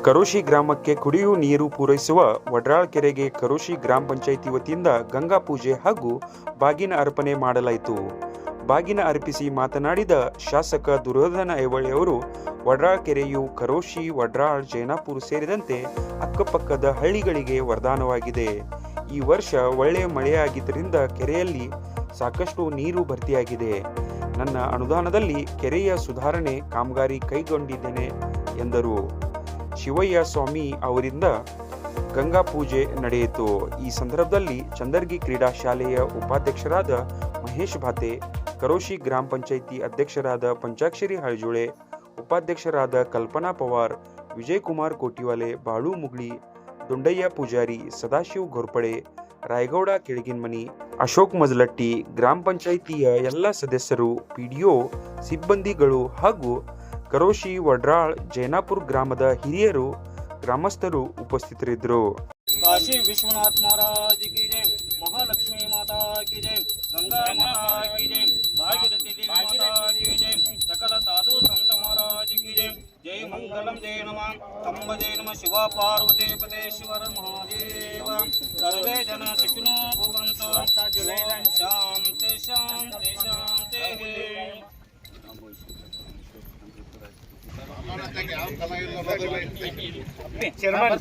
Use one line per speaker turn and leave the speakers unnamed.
ಕರೋಶಿ ಗ್ರಾಮಕ್ಕೆ ಕುಡಿಯುವ ನೀರು ಪೂರೈಸುವ ವಡ್ರಾಳ್ ಕೆರೆಗೆ ಕರೋಶಿ ಗ್ರಾಮ ಪಂಚಾಯಿತಿ ವತಿಯಿಂದ ಗಂಗಾ ಪೂಜೆ ಹಾಗೂ ಬಾಗಿನ ಅರ್ಪಣೆ ಮಾಡಲಾಯಿತು. ಬಾಗಿನ ಅರ್ಪಿಸಿ ಮಾತನಾಡಿದ ಶಾಸಕ ದುರ್ಯೋಧನ ಐವಳಿ ಅವರು ವಡ್ರಾಳ್ ಕೆರೆಯು ಕರೋಶಿ, ವಡ್ರಾಳ್, ಜೈನಾಪುರ ಸೇರಿದಂತೆ ಅಕ್ಕಪಕ್ಕದ ಹಳ್ಳಿಗಳಿಗೆ ವರದಾನವಾಗಿದೆ. ಈ ವರ್ಷ ಒಳ್ಳೆಯ ಮಳೆಯಾಗಿದ್ದರಿಂದ ಕೆರೆಯಲ್ಲಿ ಸಾಕಷ್ಟು ನೀರು ಭರ್ತಿಯಾಗಿದೆ. ನನ್ನ ಅನುದಾನದಲ್ಲಿ ಕೆರೆಯ ಸುಧಾರಣೆ ಕಾಮಗಾರಿ ಕೈಗೊಂಡಿದ್ದೇನೆ, ಎಂದರು. ಶಿವಯ್ಯ ಸ್ವಾಮಿ ಅವರಿಂದ ಗಂಗಾ ಪೂಜೆ ನಡೆಯಿತು. ಈ ಸಂದರ್ಭದಲ್ಲಿ ಚಂದರ್ಗಿ ಕ್ರೀಡಾ ಶಾಲೆಯ ಉಪಾಧ್ಯಕ್ಷರಾದ ಮಹೇಶ್ ಭಾತೆ, ಕರೋಶಿ ಗ್ರಾಮ ಪಂಚಾಯಿತಿ ಅಧ್ಯಕ್ಷರಾದ ಪಂಚಾಕ್ಷರಿ ಹಳಜುಳೆ, ಉಪಾಧ್ಯಕ್ಷರಾದ ಕಲ್ಪನಾ ಪವಾರ್, ವಿಜಯಕುಮಾರ್ ಕೋಟಿವಾಲೆ, ಬಾಳು ಮುಗ್ಳಿ, ದುಂಡಯ್ಯ ಪೂಜಾರಿ ಸದಾಶಿವ್ ಘೋರ್ಪಡೆ ರಾಯಗೌಡ ಕೆಳಗಿನ್ಮನಿ, ಅಶೋಕ್ ಮಜಲಟ್ಟಿ, ಗ್ರಾಮ ಪಂಚಾಯಿತಿಯ ಎಲ್ಲ ಸದಸ್ಯರು, ಪಿಡಿಒ, ಸಿಬ್ಬಂದಿಗಳು ಹಾಗೂ ಕರೋಶಿ ವಡ್ರಾಳ್ ಜೈನಾಪುರ್ ಗ್ರಾಮದ ಹಿರಿಯರು, ಗ್ರಾಮಸ್ಥರು ಉಪಸ್ಥಿತರಿದ್ದರು.
ಕಾಶಿ ವಿಶ್ವನಾಥ್ ಮಹಾರಾಜ್ ಕಿ ಜಯ ಮಹಾಲಕ್ಷ್ಮಿ ಮಾತಾ ಕಿ ಜೈ, ಗಂಗಾ ಮಾತಾ ಕಿ ಜೈ ಭಾಗೀರಥಿ ದೇವಿ ಮಾತಾ ಕಿ ಜೈ, ಸಕಲ ಸಾಧು ಸಂತ ಮಹಾರಾಜ್ ಕಿ ಜಯ ಮಂಗಳಂ ಮಂಗಲಂ ತಮ್ಮ ಜೈನ್ಮ ತಂಬ ಜಯ ನಮಃ, ಶಿವ ಪಾರ್ವತಿ ಪದೇ ಶಿವರ ಮಹಾದೇವ.
ಚೇರ್ಮನ್